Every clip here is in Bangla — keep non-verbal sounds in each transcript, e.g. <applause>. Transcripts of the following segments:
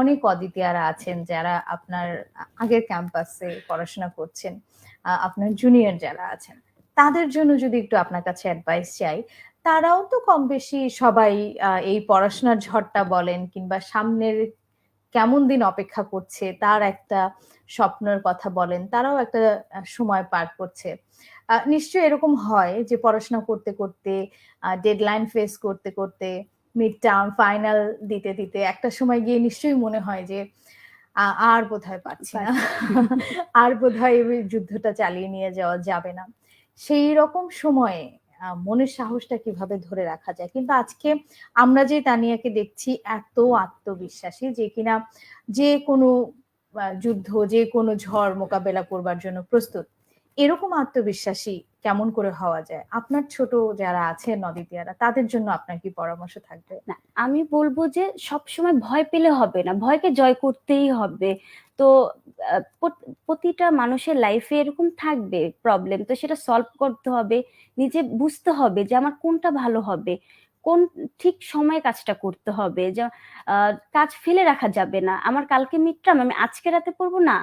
অনেক অদ্বিতীয়ারা আছেন যারা আপনার আগের ক্যাম্পাসে পড়াশোনা করছেন আপনার জুনিয়র যারা আছেন। তাদের জন্য যদি একটু আপনার কাছে অ্যাডভাইস চাই, তারাও তো কম বেশি সবাই এই পড়াশোনার ঝড়টা বলেন কিংবা সামনের কেমন দিন অপেক্ষা করছে, তার একটা স্বপ্নের কথা বলেন, তারাও একটা সময় পার করছে। নিশ্চয়ই এরকম হয় যে পড়াশোনা করতে করতে ডেডলাইন ফেস করতে করতে মিড টার্ম ফাইনাল দিতে দিতে একটা সময় গিয়ে নিশ্চয়ই মনে হয় যে আর বোধহয় পারছি না। আর বোধহয় এই যুদ্ধটা চালিয়ে নিয়ে যাওয়া যাবে না। সেই রকম সময়ে মনের সাহসটা কীভাবে ধরে রাখা যায়? কিন্তু আজকে আমরা যে তানিয়াকে দেখছি এত আত্মবিশ্বাসী যে কিনা যে কোনো যুদ্ধ যে কোনো ঝড় মোকাবেলা করবার জন্য প্রস্তুত। এরকম আত্মবিশ্বাসী কেমন করে হওয়া যায়? আপনার ছোট যারা আছে নদীতিয়ারা তাদের জন্য আপনার কি পরামর্শ থাকবে? না, আমি বলব যে সব সময় ভয় পেলে হবে না, ভয়কে জয় করতেই হবে। তো প্রতিটা মানুষের লাইফে এরকম থাকবে প্রবলেম তো সেটা সলভ করতে হবে, নিজে বুঝতে হবে যে আমার কোনটা ভালো হবে, কোন ঠিক সময়ে কাজটা করতে হবে, যে কাজ ফেলে রাখা যাবে না, আমার কালকে মিটরাম আমি আজকে রাতে পড়ব না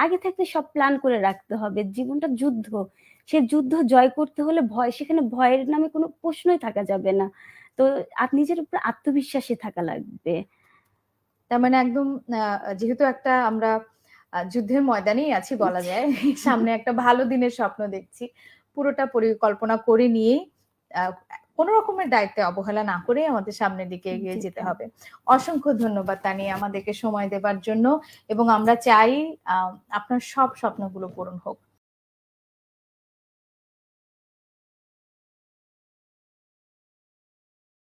আগে থাকতে সব প্ল্যান করে রাখতে হবে। জীবনটা যুদ্ধ। সে যুদ্ধ জয় করতে হলে ভয় সেখানে ভয়ের নামে কোনো প্রশ্নই থাকা যাবে না। তো আর নিজের উপর আত্মবিশ্বাসী থাকা লাগবে। তার মানে একদম আহ, যেহেতু একটা আমরা যুদ্ধের ময়দানেই আছি বলা <laughs> যায় সামনে একটা ভালো দিনের স্বপ্ন দেখছি। পুরোটা পরিকল্পনা করে নিয়েই আহ, কোনো রকমের দায়িত্বে অবহেলা না করে আমাদের সামনের দিকে এগিয়ে যেতে হবে। অসংখ্য ধন্যবাদ তানিয়া আমাদেরকে সময় দেবার জন্য এবং আমরা চাই আহ, আপনার সব স্বপ্নগুলো পূরণ হোক।